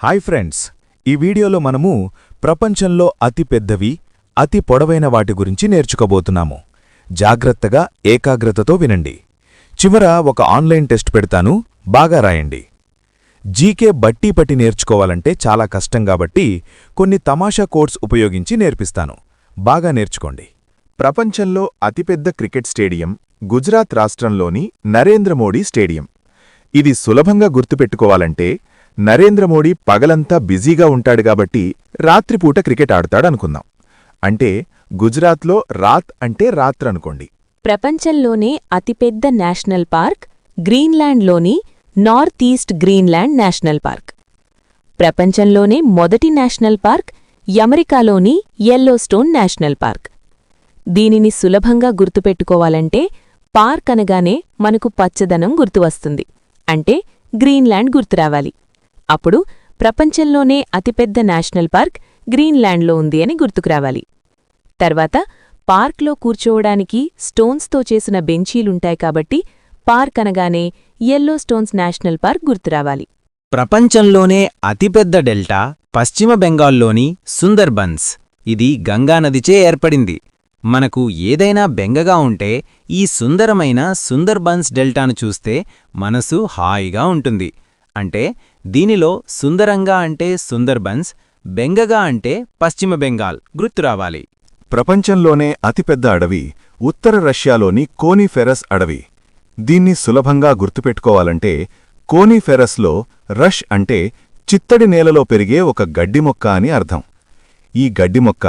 Hi friends ఈ వీడియోలో మనము ప్రపంచంలో అతి పెద్దవి అతి పొడవైన వాటి గురించి నేర్చుకోబోతున్నాము. జాగ్రత్తగా ఏకాగ్రతతో వినండి. చివర ఒక ఆన్లైన్ టెస్ట్ పెడతాను బాగా రాయండి. జీకే బట్టి పట్టి నేర్చుకోవాలంటే చాలా కష్టం కాబట్టి కొన్ని తమాషా కోడ్స్ ఉపయోగించి నేర్పిస్తాను. బాగా నేర్చుకోండి. ప్రపంచంలో అతిపెద్ద క్రికెట్ స్టేడియం గుజరాత్ రాష్ట్రంలోని నరేంద్ర మోడీ స్టేడియం. ఇది సులభంగా గుర్తుపెట్టుకోవాలంటే నరేంద్ర మోడీ పగలంతా బిజీగా ఉంటాడు కాబట్టి రాత్రిపూట క్రికెట్ ఆడతాడనుకుందాం. అంటే గుజరాత్లో రాత్ అంటే రాత్రనుకోండి. ప్రపంచంలోనే అతిపెద్ద national park గ్రీన్లాండ్లోని north east Greenland national park. ప్రపంచంలోనే మొదటి నేషనల్ పార్క్ అమెరికాలోని యెల్లోస్టోన్ నేషనల్ పార్క్. దీనిని సులభంగా గుర్తుపెట్టుకోవాలంటే పార్క్ అనగానే మనకు పచ్చదనం గుర్తువస్తుంది. అంటే గ్రీన్లాండ్ గుర్తురావాలి. అప్పుడు ప్రపంచంలోనే అతిపెద్ద నేషనల్ పార్క్ గ్రీన్లాండ్లో ఉంది అని గుర్తుకురావాలి తర్వాత పార్క్లో కూర్చోవడానికి స్టోన్స్తో చేసిన బెంచీలుంటాయి కాబట్టి పార్క్ అనగానే యెల్లో స్టోన్స్ నేషనల్ పార్క్ గుర్తురావాలి ప్రపంచంలోనే అతిపెద్ద డెల్టా పశ్చిమ బెంగాల్లోని సుందర్బన్స్. ఇది గంగానదిచే ఏర్పడింది. మనకు ఏదైనా బెంగగా ఉంటే ఈ సుందరమైన సుందర్బన్స్ డెల్టాను చూస్తే మనసు హాయిగా ఉంటుంది. అంటే దీనిలో సుందరంగా అంటే సుందర్బన్స్ బెంగగా అంటే పశ్చిమ బెంగాల్ గుర్తురావాలి ప్రపంచంలోనే అతిపెద్ద అడవి ఉత్తర రష్యాలోని కోనిఫెరస్ అడవి. దీన్ని సులభంగా గుర్తుపెట్టుకోవాలంటే కోనిఫెరస్లో రష్ అంటే చిత్తడి నేలలో పెరిగే ఒక గడ్డి మొక్క అని అర్థం. ఈ గడ్డి మొక్క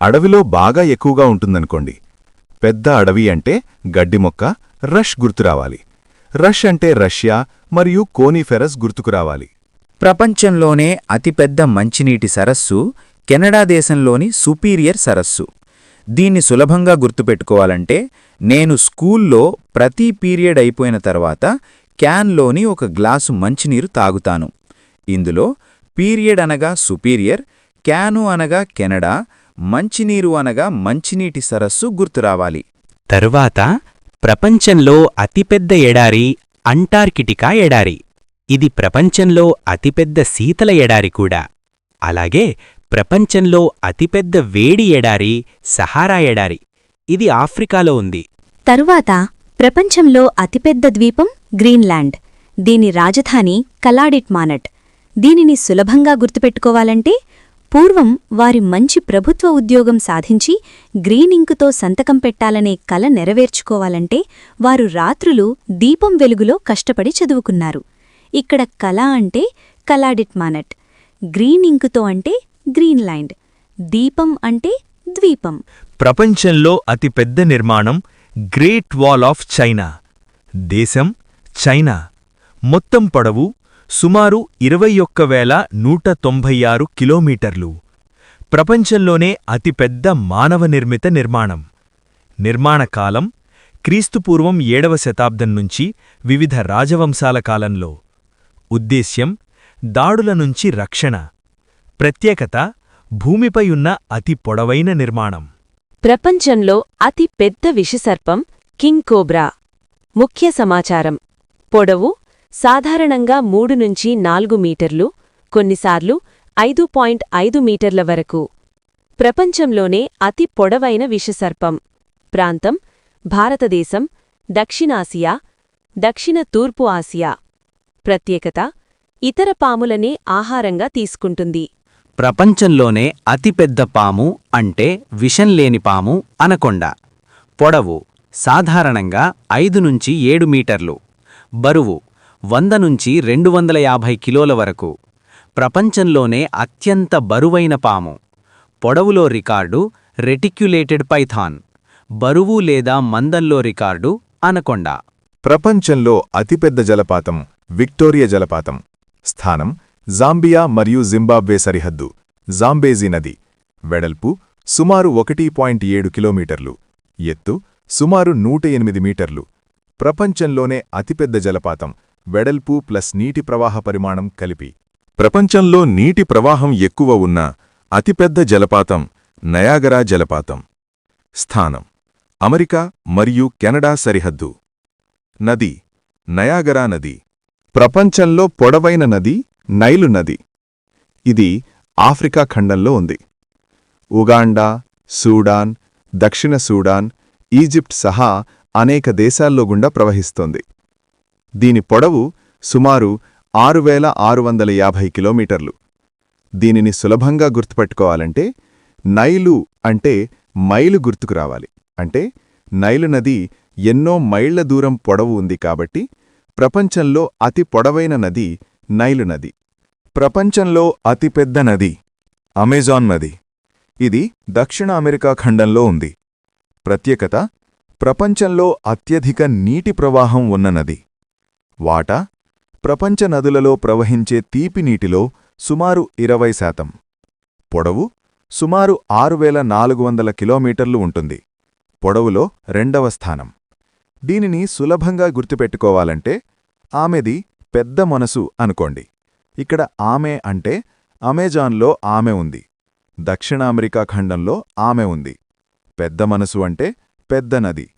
అడవిలో బాగా ఎక్కువగా ఉంటుందనుకోండి. పెద్ద అడవి అంటే గడ్డి మొక్క రష్ గుర్తురావాలి రష్ అంటే రష్యా మరియు కోనిఫెరస్ గుర్తుకురావాలి ప్రపంచంలోనే అతిపెద్ద మంచినీటి సరస్సు కెనడా దేశంలోని సుపీరియర్ సరస్సు. దీన్ని సులభంగా గుర్తుపెట్టుకోవాలంటే నేను స్కూల్లో ప్రతి పీరియడ్ అయిపోయిన తర్వాత క్యాన్లోని ఒక గ్లాసు మంచినీరు తాగుతాను. ఇందులో పీరియడ్ అనగా సుపీరియర్ క్యాను అనగా కెనడా మంచినీరు అనగా మంచినీటి సరస్సు గుర్తురావాలి తరువాత ప్రపంచంలో అతిపెద్ద ఎడారి అంటార్కిటికా ఎడారి. ఇది ప్రపంచంలో అతిపెద్ద శీతల ఎడారి కూడా. అలాగే ప్రపంచంలో అతిపెద్ద వేడి ఎడారి సహారా ఎడారి. ఇది ఆఫ్రికాలో ఉంది. తరువాత ప్రపంచంలో అతిపెద్ద ద్వీపం గ్రీన్లాండ్. దీని రాజధాని కలాడిట్ మానట్ దీనిని సులభంగా గుర్తుపెట్టుకోవాలంటే పూర్వం వారి మంచి ప్రభుత్వ ఉద్యోగం సాధించి గ్రీన్ ఇంకుతో సంతకం పెట్టాలనే కల నెరవేర్చుకోవాలంటే వారు రాత్రులు దీపం వెలుగులో కష్టపడి చదువుకున్నారు. ఇక్కడ కళ అంటే కలాడిట్ మానట్ గ్రీన్ ఇంకుతో అంటే గ్రీన్లాండ్ దీపం అంటే ద్వీపం. ప్రపంచంలో అతిపెద్ద నిర్మాణం గ్రేట్ వాల్ ఆఫ్ చైనా దేశం చైనా. మొత్తం పొడవు సుమారు ఇరవై ఒక్క వేల నూట తొంభై ఆరు కిలోమీటర్లు. ప్రపంచంలోనే అతిపెద్ద మానవ నిర్మిత నిర్మాణం. నిర్మాణ కాలం క్రీస్తుపూర్వం ఏడవ శతాబ్దం నుంచి వివిధ రాజవంశాల కాలంలో. ఉద్దేశ్యం దాడుల నుంచి రక్షణ. ప్రత్యేకత భూమిపై ఉన్న అతి పొడవైన నిర్మాణం. ప్రపంచంలో అతి పెద్ద విషసర్పం కింగ్ కోబ్రా. ముఖ్య సమాచారం. పొడవు సాధారణంగా మూడు నుంచి నాలుగు మీటర్లు కొన్నిసార్లు ఐదు పాయింట్ ఐదు మీటర్ల వరకు. ప్రపంచంలోనే అతి పొడవైన విషసర్పం. ప్రాంతం భారతదేశం దక్షిణాసియా దక్షిణ తూర్పు ఆసియా. ప్రత్యేకత ఇతర పాములనే ఆహారంగా తీసుకుంటుంది. ప్రపంచంలోనే అతిపెద్ద పాము అంటే విషంలేని పాము అనకొండ. పొడవు సాధారణంగా ఐదు నుంచి ఏడు మీటర్లు. బరువు వంద నుంచి రెండు వందల యాభై కిలోల వరకు. ప్రపంచంలోనే అత్యంత బరువైన పాము. పొడవులో రికార్డు రెటిక్యులేటెడ్ పైథాన్. బరువు లేదా మందంలో రికార్డు అనకొండ. ప్రపంచంలో అతిపెద్ద జలపాతం విక్టోరియా జలపాతం. స్థానం జాంబియా మరియు జింబాబ్వే సరిహద్దు జాంబేజీ నది. వెడల్పు సుమారు ఒకటి పాయింట్ ఏడు కిలోమీటర్లు. ఎత్తు సుమారు నూట ఎనిమిది మీటర్లు. ప్రపంచంలోనే అతిపెద్ద జలపాతం వెడల్పు ప్లస్ నీటి ప్రవాహ పరిమాణం కలిపి. ప్రపంచంలో నీటి ప్రవాహం ఎక్కువ ఉన్న అతిపెద్ద జలపాతం నయాగరా జలపాతం. స్థానం. అమెరికా మరియు కెనడా సరిహద్దు. నది. నయాగరా నది. ప్రపంచంలో పొడవైన నది నైలు నది. ఇది ఆఫ్రికా ఖండంలో ఉంది. ఉగాండా సూడాన్ దక్షిణ సూడాన్ ఈజిప్ట్ సహా అనేక దేశాల్లో గుండా ప్రవహిస్తోంది. దీని పొడవు సుమారు ఆరు వేల ఆరు వందల యాభై కిలోమీటర్లు. దీనిని సులభంగా గుర్తుపెట్టుకోవాలంటే నైలు అంటే మైలు గుర్తుకు రావాలి. అంటే నైలు నది ఎన్నో మైళ్ళ దూరం పొడవు ఉంది కాబట్టి ప్రపంచంలో అతి పొడవైన నది నైలు నది. ప్రపంచంలో అతిపెద్ద నది అమెజాన్ నది. ఇది దక్షిణ అమెరికా ఖండంలో ఉంది. ప్రత్యేకత ప్రపంచంలో అత్యధిక నీటి ప్రవాహం ఉన్న నది. వాటా? ప్రపంచ నదులలో ప్రవహించే తీపి నీటిలో సుమారు ఇరవై శాతం. పొడవు సుమారు ఆరు వేల నాలుగు వందల కిలోమీటర్లు ఉంటుంది. పొడవులో రెండవ స్థానం. దీనిని సులభంగా గుర్తుపెట్టుకోవాలంటే ఆమెది పెద్ద మనసు అనుకోండి. ఇక్కడ ఆమె అంటే అమెజాన్లో ఆమె ఉంది. దక్షిణ అమెరికా ఖండంలో ఆమె ఉంది. పెద్ద మనసు అంటే పెద్ద నది.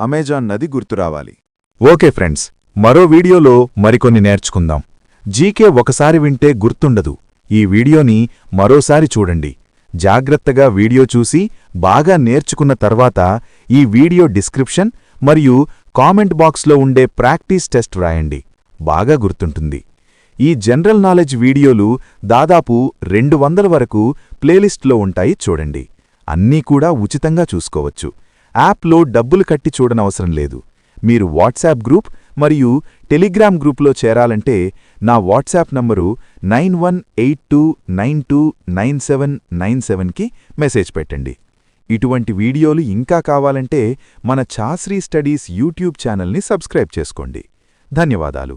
అమెజాన్ నది గుర్తురావాలి. ఓకే ఫ్రెండ్స్ మరో వీడియోలో మరికొన్ని నేర్చుకుందాం. జీకే ఒకసారి వింటే గుర్తుండదు. ఈ వీడియోని మరోసారి చూడండి. జాగ్రత్తగా వీడియో చూసి బాగా నేర్చుకున్న తర్వాత ఈ వీడియో డిస్క్రిప్షన్ మరియు కామెంట్ బాక్స్లో ఉండే ప్రాక్టీస్ టెస్ట్ వ్రాయండి. బాగా గుర్తుంటుంది. ఈ జనరల్ నాలెడ్జ్ వీడియోలు దాదాపు రెండు వందల వరకు ప్లేలిస్ట్లో ఉంటాయి చూడండి. అన్నీ కూడా ఉచితంగా చూసుకోవచ్చు. యాప్లో డబ్బులు కట్టి చూడనవసరం లేదు. మీరు వాట్సాప్ గ్రూప్ మరియు టెలిగ్రామ్ గ్రూప్లో చేరాలంటే నా WhatsApp number nine one eight two nine two nine seven nine సెవెన్కి మెసేజ్ పెట్టండి. ఇటువంటి వీడియోలు ఇంకా కావాలంటే మన ఛాశ్రీ స్టడీస్ యూట్యూబ్ ఛానల్ని సబ్స్క్రైబ్ చేసుకోండి. ధన్యవాదాలు.